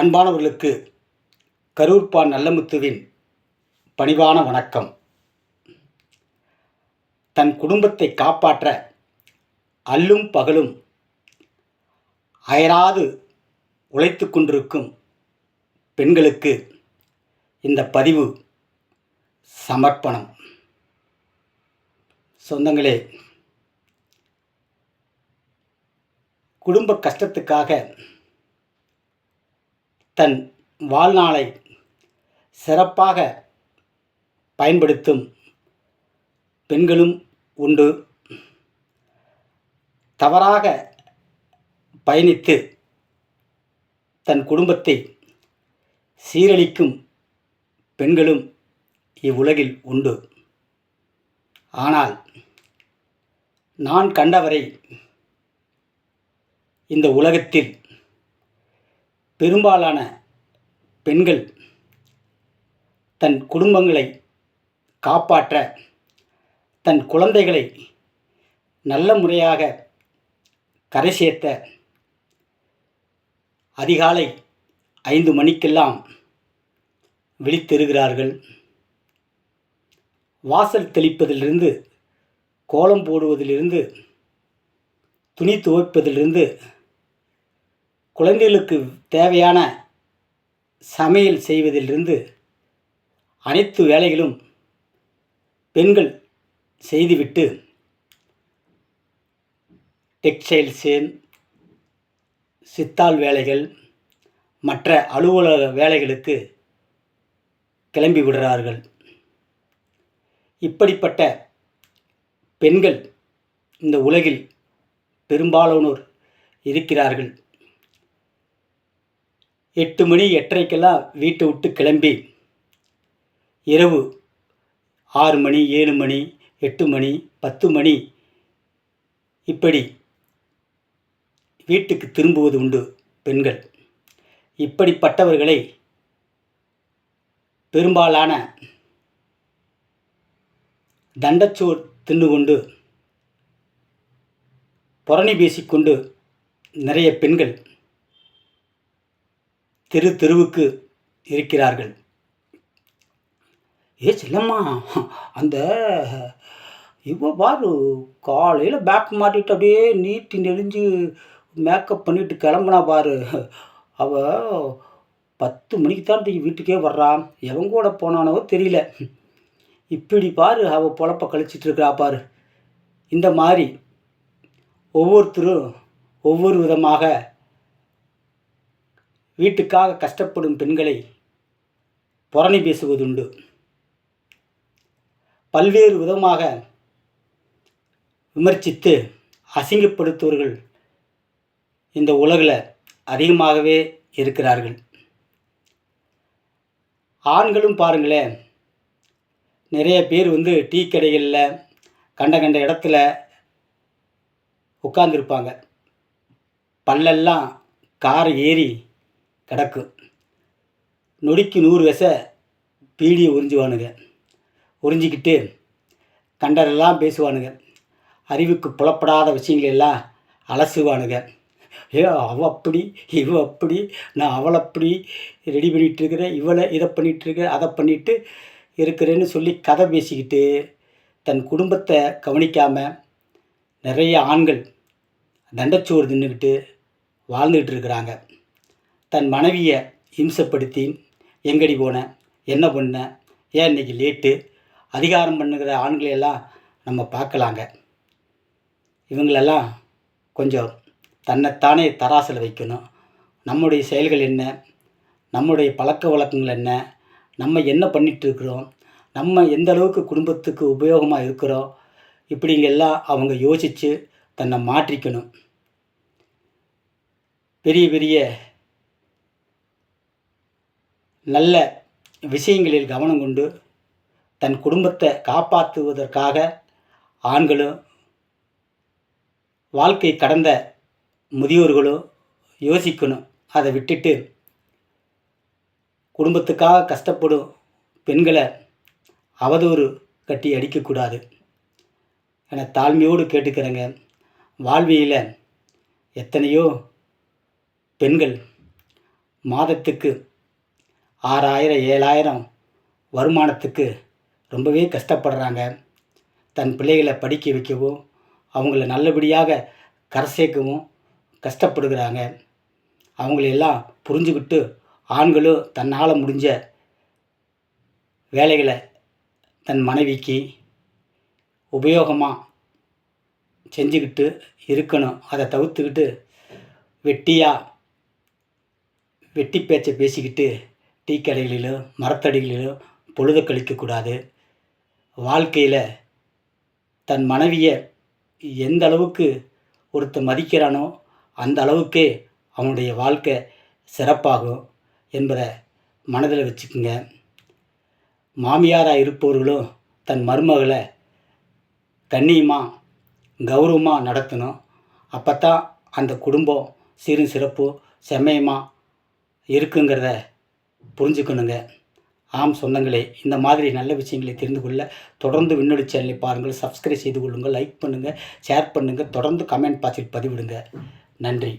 அன்பானவர்களுக்கு கரூர்பா நல்லமுத்துவின் பணிவான வணக்கம். தன் குடும்பத்தை காப்பாற்ற அல்லும் பகலும் அயராது உழைத்து கொண்டிருக்கும் பெண்களுக்கு இந்த பதிவு சமர்ப்பணம். சொந்தங்களே குடும்ப கஷ்டத்துக்காக தன் வாழ்நாளை சிறப்பாக பயன்படுத்தும் பெண்களும் உண்டு. தவறாக பயணித்து தன் குடும்பத்தை சீரழிக்கும் பெண்களும் இவ்வுலகில் உண்டு. ஆனால் நான் கண்டவரை இந்த உலகத்தில் பெரும்பாலான பெண்கள் தன் குடும்பங்களை காப்பாற்ற தன் குழந்தைகளை நல்ல முறையாக கரை சேர்த்த அதிகாலை ஐந்து மணிக்கெல்லாம் விழித்தெருகிறார்கள் வாசல் தெளிப்பதிலிருந்து கோலம் போடுவதிலிருந்து துணி துவைப்பதிலிருந்து குழந்தைகளுக்கு தேவையான சமையல் செய்வதிலிருந்து அனைத்து வேலைகளும் பெண்கள் செய்துவிட்டு டெக்ஸ்டைல்ஸு சித்தாள் வேலைகள் மற்ற அலுவலக வேலைகளுக்கு கிளம்பி விடுறார்கள். இப்படிப்பட்ட பெண்கள் இந்த உலகில் பெரும்பாலானோர் இருக்கிறார்கள். எட்டு மணி எட்டரைக்கெல்லாம் வீட்டை விட்டு கிளம்பி. இரவு ஆறு மணி ஏழு மணி எட்டு மணி பத்து மணி. இப்படி வீட்டுக்கு திரும்புவது உண்டு பெண்கள். இப்படிப்பட்டவர்களை பெரும்பாலான தண்டச்சோர் தின்னு கொண்டு புரணி பேசிக்கொண்டு நிறைய பெண்கள் தெரு தெருவுக்கு இருக்கிறார்கள். ஏ செல்லம்மா அந்த இவ்வளோ பாரு காலையில் பேக் மாட்டிட்டு அப்படியே நீட்டி நெளிஞ்சு மேக்கப் பண்ணிட்டு கிளம்புனா பாரு. அவ பத்து மணிக்கு தான் வீட்டுக்கே வர்றான் எவன் கூட போனானவோ தெரியல. இப்படி பாரு அவ பொழப்ப கழிச்சிட்டு இருக்கிறா பாரு. இந்த மாதிரி ஒவ்வொருத்தரும் ஒவ்வொரு விதமாக வீட்டுக்காக கஷ்டப்படும் பெண்களை புறணி பேசுவதுண்டு. பல்வேறு விதமாக விமர்சித்து அசிங்கப்படுத்துவர்கள் இந்த உலகில் அதிகமாகவே இருக்கிறார்கள். ஆண்களும் பாருங்களேன் நிறைய பேர் வந்து டீ கடைகளில் கண்ட கண்ட இடத்துல உட்காந்துருப்பாங்க பல்லெல்லாம் கார் ஏறி கிடக்கும் நொடிக்கு நூறு விச பீடியை உறிஞ்சுவானுங்க. உறிஞ்சிக்கிட்டு கண்டரெல்லாம் பேசுவானுங்க. அறிவுக்கு புலப்படாத விஷயங்கள் எல்லாம் அலசுவானுங்க. ஏ அவ அப்படி இவ அப்படி நான் அவளை அப்படி ரெடி பண்ணிகிட்ருக்கிறேன் இவளை இதை பண்ணிகிட்ருக்கிறேன் அதை பண்ணிட்டு இருக்கிறேன்னு சொல்லி கதை பேசிக்கிட்டு தன் குடும்பத்தை கவனிக்காமல் நிறைய ஆண்கள் தண்டச்சோறு தின்னுக்கிட்டு வாழ்ந்துக்கிட்டு இருக்கிறாங்க தன் மனைவியை இம்சப்படுத்தி எங்கடி போன? என்ன பண்ண? ஏன் இன்னைக்கு லேட்டு அதிகாரம் பண்ணுகிற ஆண்களையெல்லாம் நம்ம பார்க்கலாங்க. இவங்களெல்லாம் கொஞ்சம் தன்னைத்தானே தராசில் வைக்கணும். நம்முடைய செயல்கள் என்ன? நம்முடைய பழக்க வழக்கங்கள் என்ன? நம்ம என்ன பண்ணிட்டு இருக்கிறோம் நம்ம எந்த அளவுக்கு குடும்பத்துக்கு உபயோகமாக இருக்கிறோம்? இப்படிங்கெல்லாம் அவங்க யோசித்து தன்னை மாற்றிக்கணும். பெரிய பெரிய நல்ல விஷயங்களில் கவனம் கொண்டு தன் குடும்பத்தை காப்பாற்றுவதற்காக ஆண்களும் வாழ்க்கை கடந்த முதியோர்களும் யோசிக்கணும். அதை விட்டுட்டு குடும்பத்துக்காக கஷ்டப்படும் பெண்களை அவதூறு கட்டி அடிக்கக்கூடாது. என தாழ்மையோடு கேட்டுக்கிறேங்க. வாழ்வியில் எத்தனையோ பெண்கள் மாதத்துக்கு ஆறாயிரம் ஏழாயிரம் வருமானத்துக்கு ரொம்பவே கஷ்டப்படுறாங்க. தன் பிள்ளைகளை படிக்க வைக்கவும் அவங்கள நல்லபடியாக கரை சேர்க்கவும் கஷ்டப்படுகிறாங்க. அவங்களெல்லாம் புரிஞ்சுக்கிட்டு ஆண்களும் தன்னால் முடிஞ்ச வேலைகளை தன் மனைவிக்கு உபயோகமாக செஞ்சுக்கிட்டு இருக்கணும். அதை தவிர்த்துக்கிட்டு வெட்டியாக வெட்டி பேச்சை பேசிக்கிட்டு டீ கடைகளிலோ மரத்தடிகளிலோ பொழுத கழிக்கக்கூடாது. வாழ்க்கையில் தன் மனைவியை எந்த அளவுக்கு ஒருத்தன் மதிக்கிறானோ அந்த அளவுக்கே அவனுடைய வாழ்க்கை சிறப்பாகும் என்பதை மனதில் வச்சுக்குங்க. மாமியாராக இருப்பவர்களும் தன் மருமகளை கண்ணியமாக கௌரவமாக நடத்தணும். அப்போ தான் அந்த குடும்பம் சீரும் சிறப்பு செம்மையமாக இருக்குங்கிறத புரிஞ்சுக்கணுங்க. ஆம் சொந்தங்களே இந்த மாதிரி நல்ல விஷயங்களை தெரிந்து கொள்ள தொடர்ந்து விண்ணொலி சேனலை பாருங்கள் சப்ஸ்கிரைப் செய்து கொள்ளுங்கள் லைக் பண்ணுங்கள் ஷேர் பண்ணுங்கள் தொடர்ந்து கமெண்ட் பாக்ஸில் பதிவிடுங்க. நன்றி.